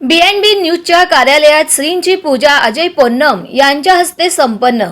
बी and बी न्यूजच्या कार्यालयात श्रींची पूजा अजय पोन्नम यांच्या हस्ते संपन्न.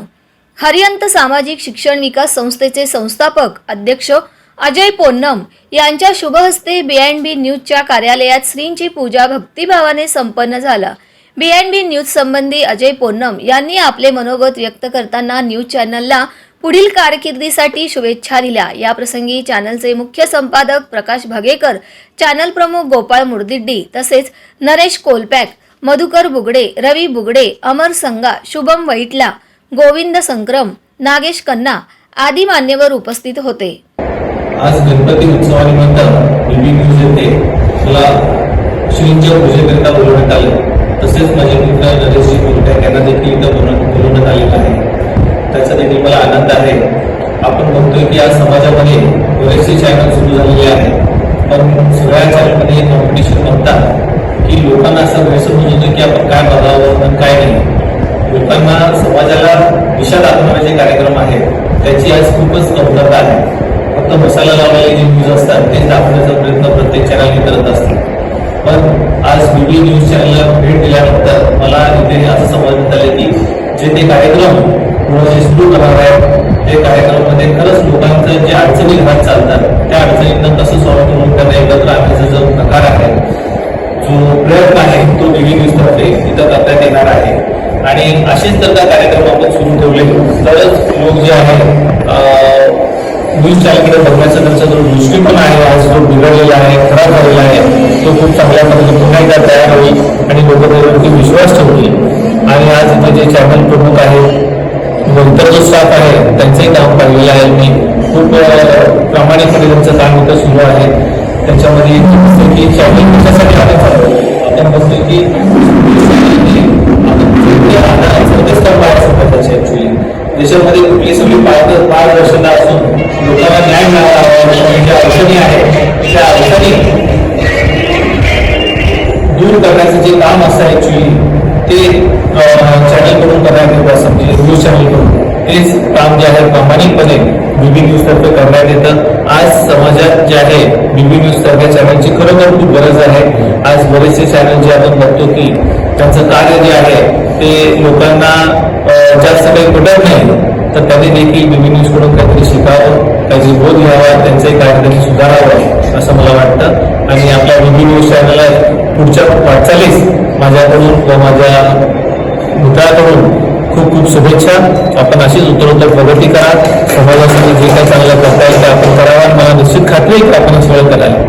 हरियंत सामाजिक शिक्षण विकास संस्थेचे संस्थापक अध्यक्ष अजय पोन्नम यांच्या शुभ हस्ते बी अँड बी न्यूजच्या कार्यालयात श्रींची पूजा भक्तिभावाने संपन्न झाला. बी अँड बी न्यूज संबंधी अजय पोन्नम यांनी आपले मनोगत व्यक्त करताना न्यूज चॅनलला पुढील कारकिर्दीसाठी शुभेच्छा दिल्या. याप्रसंगी चॅनलचे मुख्य संपादक प्रकाश भगेकर चॅनल प्रमुख गोपाळ मुर्दिड्डी तसेच नरेश कोलपॅक मधुकर बुगडे रवी बुगडे अमर संगा शुभम वैटला गोविंद संक्रम नागेश कन्ना आदी मान्यवर उपस्थित होते. आज गणपती उत्सवानिमित्त बीबी न्यूज येथे मला श्रींच्या पूजेकरिता बोलवण्यात आले. तसेच माझे मित्र नरेशजी कुलटे यांना देखील इथं बोलवण्यात आलेलं आहे. त्याचा मला आनंद आहे. आपण बघतोय की आज समाजामध्ये बरेचसे चॅनल सुरू झालेले आहेत. पण सगळ्या चॅनलमध्ये कॉम्पिटिशन बघतात की लोकांना असं गैरसमज होतं की आपण काय बघावं आणि काय नाही. लोकांना समाजाला विषा दाखवणारे जे कार्यक्रम आहेत त्याची आज खूपच कमतरता आहे. फक्त मसाला लावलेले जे न्यूज असतात ते दाखवण्याचा प्रयत्न प्रत्येक चॅनलने करत असतात. पण आज बीबी न्यूज चॅनलला भेट दिल्यानंतर मला इथे असं समजण्यात आलं की जे ते कार्यक्रम पुढे सुरू करणार आहेत ते कार्यक्रमामध्ये खरंच लोकांचं जे अडचणी घरात चालतात त्या अडचणींना कसं सॉल्व्ह करून त्यांना एकत्र आणण्याचा जो प्रकार आहे जो प्रयत्न आहे तो बीबी न्यूजतर्फे इथं तिथं करण्यात येणार आहे. आणि असेच जर त्या कार्यक्रम आपण सुरू ठेवले. तरच लोक जे आहे न्यूज चॅनलकडे बघण्याचा त्यांचा जो दृष्टिकोन आहे आज जो बिघडलेला आहे खराब झालेला आहे. तो खूप चांगल्या पद्धतीने पुन्हा एकदा तयार होईल आणि लोक त्यावरती विश्वास ठेवतील. आणि आज इथं जे चॅनल प्रमुख आहे नंतर जो स्टाफ आहे. त्यांचंही काम पाहिलेलं आहे. मी खूप प्रामाणिकपणे त्यांचं काम इथं सुरू आहे. त्याच्यामध्ये एक दिसतं की चॅनल कशासाठी आपण चालवतो आपण बघतोय की देशामध्ये कुठली सगळी पारद पारदर्शकता असून लोकांना न्याय मिळावा ज्या म्हणजे अडचणी आहेत त्या अडचणी दूर करण्याचं जे काम असतं ऍक्च्युली ते चॅनलकडून करण्यात येत असं म्हणजे न्यूज चॅनलकडून तेच काम जे आहे प्रामाणिकपणे बीबी न्यूज तर्फे करण्यात येतं. आज समाजात जे आहे बीबी न्यूज तर्फे चॅनलची खरोखर खूप गरज आहे. आज बरेचसे चॅनल जे आपण बघतो की त्यांचं कार्य जे आहे ते लोकांना जास्त काही पटत नाही. तर त्यांनी देखील बीबी न्यूजकडून काहीतरी शिकावं त्याची बोध घ्यावा त्यांचंही काहीतरी सुधारावं असं मला वाटतं. आणि आपल्या बीबी न्यूज चॅनलला पुढच्या वाटचालीस माझ्याकडून व माझ्या मित्राकडून खूप खूप शुभेच्छा. आपण अशीच उत्तरोत्तर प्रगती करा. समाजासाठी जे काही चांगलं करता येईल ते आपण करावा. मला निश्चित खात्री की आपण सगळं कराल